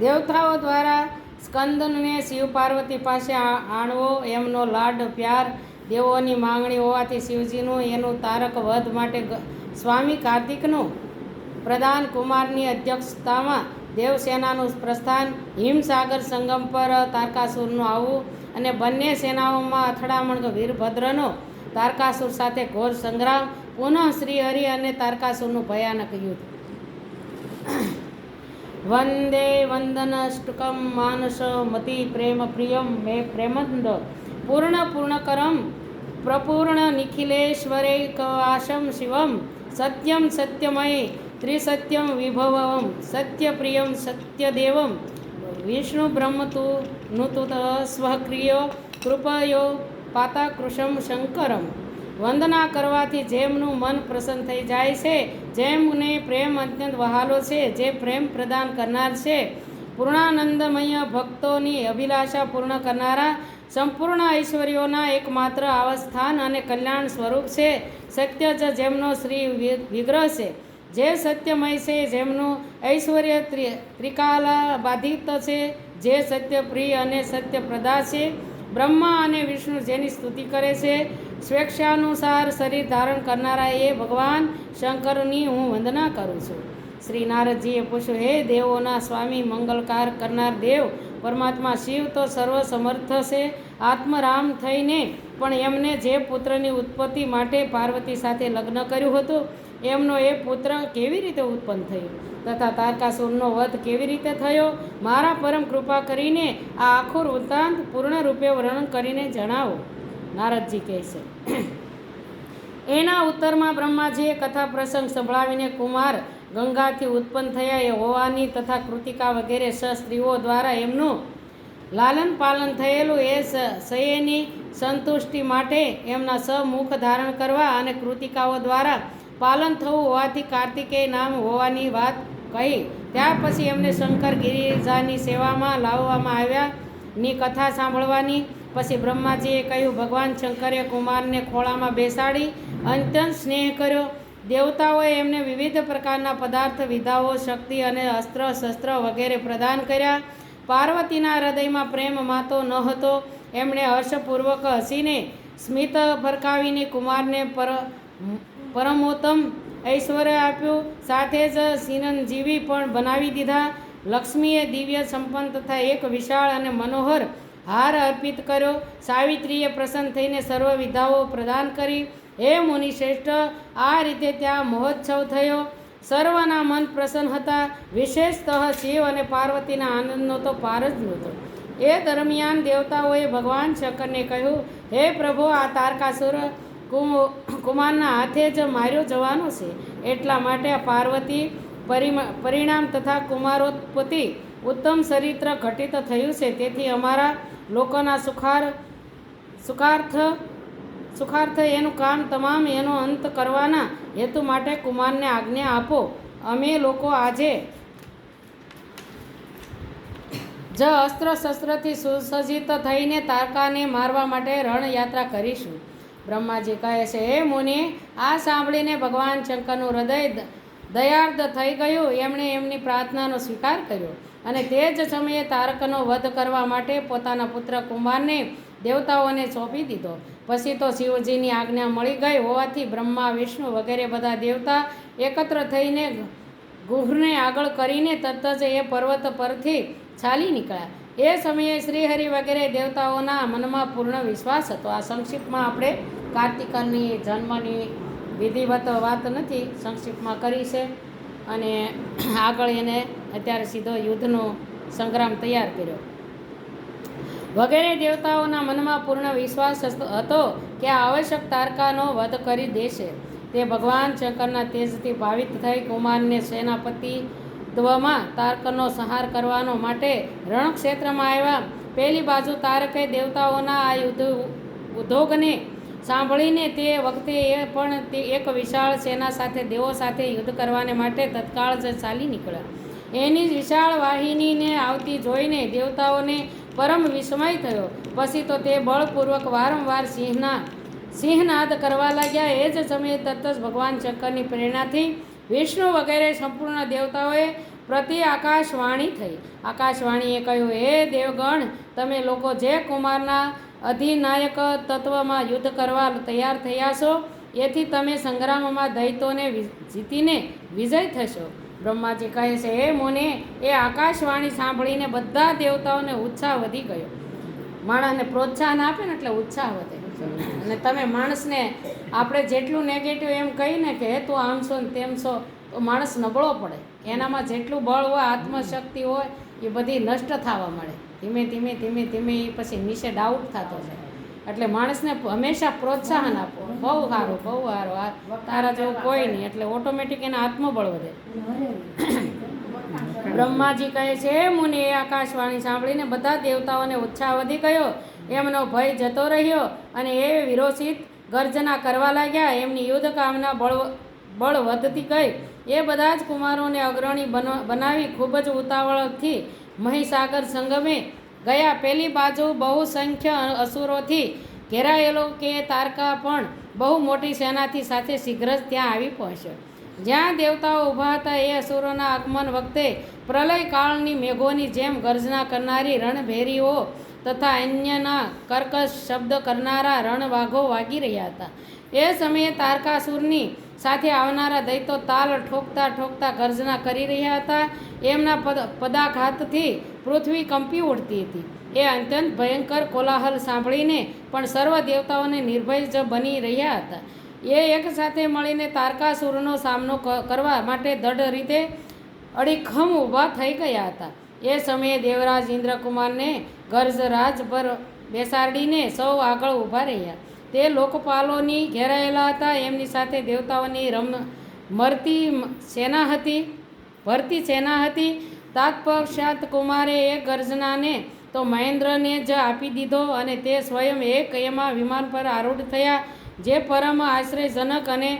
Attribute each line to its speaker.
Speaker 1: દેવતાઓ દ્વારા સ્કંદનને શિવ પાર્વતી પાસે આણવો, એમનો લાડ, પ્યાર, દેવોની માંગણી હોવાથી શિવજીનું એનું તારક વધ માટે સ્વામી કાર્તિકનું પ્રધાન કુમારની અધ્યક્ષતામાં દેવસેનાનું પ્રસ્થાન હિમસાગર સંગમ પર તારકાસુરનું આવવું અને બંને સેનાઓમાં અથડામણ વીરભદ્રનો તારકાસુર સાથે ઘોર સંગ્રામ, પુનઃ શ્રીહરિ અને તારકાસુરનું ભયાનક યુદ્ધ. વંદે વંદનષ્ટકમ માનસ મતિ પ્રેમ પ્રિયમ મે પ્રેમંદ. પૂર્ણ પૂર્ણકરમ પ્રપૂર્ણ નિખિલેશ્વરૈકવાસમ શિવમ. સત્યમ સત્યમય ત્રિસત્યમ વિભવમ. સત્યપ્રિયમ સત્યદેવમ. વિષ્ણુ બ્રહ્મતુ નુતુત સ્વક્રિયો કૃપયો પાતાકૃશમ શંકરમ. વંદના કરવાથી જેમનું મન પ્રસન્ન થઈ જાય છે, જેમને પ્રેમ અત્યંત વહાલો છે, જે પ્રેમ પ્રદાન કરનાર છે. પૂર્ણાનંદમય ભક્તોની અભિલાષા પૂર્ણ કરનારા, સંપૂર્ણ ઐશ્વર્યોના એકમાત્ર આવાસ્થાન અને કલ્યાણ સ્વરૂપ છે. સત્ય જ જેમનો શ્રી વિગ્રહ છે, જે સત્યમય છે, જેમનું ઐશ્વર્ય ત્રિ- ત્રિકાલા બાધિત છે, જે સત્યપ્રિય અને સત્યપ્રદા છે. બ્રહ્મા અને વિષ્ણુ જેની સ્તુતિ કરે છે સ્વેચ્છાનુસાર શરીર ધારણ કરનારા એ ભગવાન શંકરની હું વંદના કરું છું. શ્રી નારદજીએ પૂછ્યું, હે દેવોના સ્વામી, મંગલકાર કરનાર દેવ, પરમાત્મા શિવ તો સર્વ છે, આત્મરામ થઈને પણ એમને જે પુત્રની ઉત્પત્તિ માટે પાર્વતી સાથે લગ્ન કર્યું હતું, એમનો એ પુત્ર કેવી રીતે ઉત્પન્ન થયો? તથા તારકાસુરનો વધ કેવી રીતે થયો? મારા પરમ કૃપા કરીને આ આખું વૃત્તાંત પૂર્ણ રૂપે વર્ણન કરીને જણાવો. નારદજી કહે છે. એના ઉત્તરમાં બ્રહ્માજીએ કથા પ્રસંગ સંભળાવીને કુમાર ગંગાથી ઉત્પન્ન થયા એ હોવાની તથા કૃતિકા વગેરે સસ્ત્રીઓ સ્ત્રીઓ દ્વારા એમનું લાલન પાલન થયેલું એ સયેની સંતુષ્ટિ માટે એમના સમુખ ધારણ કરવા અને કૃતિકાઓ દ્વારા પાલન થવું હોવાથી કાર્તિકેય નામ હોવાની વાત કહી. ત્યાર પછી એમને શંકર ગિરિજાની સેવામાં લાવવામાં આવ્યા ની કથા સાંભળવાની પછી બ્રહ્માજીએ કહ્યું, ભગવાન શંકરે કુમારને ખોળામાં બેસાડી અત્યંત સ્નેહ કર્યો. દેવતાઓએ એમને વિવિધ પ્રકારના પદાર્થ, વિધાઓ, શક્તિ અને અસ્ત્ર, શસ્ત્ર વગેરે પ્રદાન કર્યા. પાર્વતીના હૃદયમાં પ્રેમ માતો ન હતો. એમણે હર્ષપૂર્વક હસીને સ્મિત ફરકાવીને કુમારને પર, પરમોત્તમ ઐશ્વર્ય આપ્યું. સાથે જ સિનનજીવી પણ બનાવી દીધા. લક્ષ્મીએ દિવ્ય સંપન્ન તથા એક વિશાળ અને મનોહર હાર અર્પિત કર્યો. સાવિત્રીએ પ્રસન્ન થઈને સર્વ વિધાઓ પ્રદાન કરી. હે મુનિ શ્રેષ્ઠ, આ રીતે ત્યાં મહોત્સવ થયો. સર્વના મન પ્રસન્ન હતા. વિશેષતઃ શિવ અને પાર્વતીના આનંદનો તો પાર જ નહોતો. એ દરમિયાન દેવતાઓએ ભગવાન શંકરને કહ્યું, હે પ્રભુ, આ તારકાસુર કુમારના હાથે જ માર્યો જવાનો છે. એટલા માટે આ પાર્વતી પરિણામ તથા કુમારોત્પત્તિ ઉત્તમ ચરિત્ર ઘટિત થયું છે. તેથી અમારા લોકોના સુખાર, સુખાર્થ સુખાર્થ એનું કામ તમામ એનો અંત કરવાના હેતુ માટે કુમારને આજ્ઞા આપો. અમે લોકો આજે જ અસ્ત્ર શસ્ત્રથી સુસજ્જિત થઈને તારકાને મારવા માટે રણયાત્રા કરીશું. બ્રહ્માજી કહે છે, હે મુનિ, આ સાંભળીને ભગવાન શંકરનું હૃદય દયાર્ધ થઈ ગયું. એમણે એમની પ્રાર્થનાનો સ્વીકાર કર્યો. અને તે જ સમયે તારકનો વધ કરવા માટે પોતાના પુત્ર કુંભારને દેવતાઓને સોંપી દીધો. પછી તો શિવજીની આજ્ઞા મળી ગઈ હોવાથી બ્રહ્મા, વિષ્ણુ વગેરે બધા દેવતા એકત્ર થઈને ગુહને આગળ કરીને તરત જ એ પર્વત પરથી ચાલી નીકળ્યા. એ સમયે શ્રીહરિ વગેરે દેવતાઓના મનમાં પૂર્ણ વિશ્વાસ હતો. આ સંક્ષિપ્તમાં આપણે કાર્તિકની જન્મની વિધિવત વાત નથી સંક્ષિપ્તમાં કરી છે. અને આગળ એને અત્યારે સીધો યુદ્ધનો સંગ્રામ તૈયાર કર્યો. વગેરે દેવતાઓના મનમાં પૂર્ણ વિશ્વાસ હતો કે આ આવશ્યક તારકાનો વધ કરી દેશે. તે ભગવાન શંકરના તેજથી ભાવિત થઈ કુમારને સેનાપતિત્વમાં તારકનો સંહાર કરવાનો માટે રણક્ષેત્રમાં આવ્યા. પહેલી બાજુ તારકે દેવતાઓના આ યુદ્ધ ઉદ્યોગને સાંભળીને તે વખતે એ પણ તે એક વિશાળ સેના સાથે દેવો સાથે યુદ્ધ કરવાને માટે તત્કાળ જ ચાલી નીકળ્યા. એની વિશાળ વાહિનીને આવતી જોઈને દેવતાઓને પરમ વિસ્મય થયો. પછી તો તે બળપૂર્વક વારંવાર સિંહના, સિંહનાદ કરવા લાગ્યા. એ જ સમયે તરત જ ભગવાન શંકરની પ્રેરણાથી વિષ્ણુ વગેરે સંપૂર્ણ દેવતાઓએ પ્રતિ આકાશવાણી થઈ. આકાશવાણીએ કહ્યું, હે દેવગણ, તમે લોકો જે કુમારના અધિનાયક તત્વમાં યુદ્ધ કરવા તૈયાર થયા છો, એથી તમે સંગ્રામમાં દૈતોને જીતીને વિજય થશો. બ્રહ્માજી કહે છે, હે મુને, એ આકાશવાણી સાંભળીને બધા દેવતાઓને ઉત્સાહ વધી ગયો. માણસને પ્રોત્સાહન આપે ને એટલે ઉત્સાહ વધે. અને તમે માણસને આપણે જેટલું નેગેટિવ એમ કહીને કે તું આમ છો ને તેમ છો, તો માણસ નબળો પડે. એનામાં જેટલું બળ હોય, આત્મશક્તિ હોય, એ બધી નષ્ટ થવા મળે ધીમે ધીમે ધીમે ધીમે એ પછી નીચે ડાઉટ થતો જાય. એટલે માણસને હંમેશા પ્રોત્સાહન આપો. બહુ સારું બહુ સારું. તારા જેવું કોઈ નહીં. એટલે ઓટોમેટિક એના આત્મબળ વધે. બ્રહ્માજી કહે છે, "હે મુનિ, એ આકાશવાણી સાંભળીને બધા દેવતાઓને ઉત્સાહ વધી ગયો. એમનો ભય જતો રહ્યો અને એ વિરોચિત ગર્જના કરવા લાગ્યા. એમની યુદ્ધ કામના બળ બળ વધતી ગઈ. એ બધા જ કુમારોને અગ્રણી બન- બનાવી ખૂબ જ ઉતાવળથી મહીસાગર સંગમે ગયા પેલી બાજુ બહુ સંખ્ય અસુરોથી ઘેરાયેલો કે તારકા પણ બહુ મોટી સેનાથી સાથે શીઘ્ર જ ત્યાં આવી પહોંચ્યો. જ્યાં દેવતાઓ ઊભા હતા એ અસુરોના આગમન વખતે પ્રલય કાળની મેઘોની જેમ ગર્જના કરનારી રણભેરીઓ તથા અન્યના કર્કશ શબ્દ કરનારા રણવાઘો વાગી રહ્યા હતા. એ સમયે તારકાસુરની સાથે આવનારા દૈતો તાલ ઠોકતા ઠોકતા ગર્જના કરી રહ્યા હતા. એમના પદ પદાઘાતથી પૃથ્વી કંપી ઉડતી હતી. એ અત્યંત ભયંકર કોલાહલ સાંભળીને પણ સર્વ દેવતાઓને નિર્ભય બની રહ્યા હતા. એ એક સાથે મળીને તારકાસુરનો સામનો કરવા માટે દઢ રીતે અડીખમ ઊભા થઈ ગયા હતા. એ સમયે દેવરાજ ઇન્દ્રકુમારને ગર્જરાજ પર બેસાડીને સૌ આગળ ઊભા રહ્યા. તે લોકપાલોની ઘેરાયેલા હતા. એમની સાથે દેવતાઓની રમ, મરતી સેના હતી, ભરતી સેના હતી. તાત્પક્ષાત કુમારે એ ગર્જનાને તો મહેન્દ્રને જ આપી દીધો અને તે સ્વયં એક એમાં વિમાન પર આરૂઢ થયા, જે પરમ આશ્ચર્યજનક અને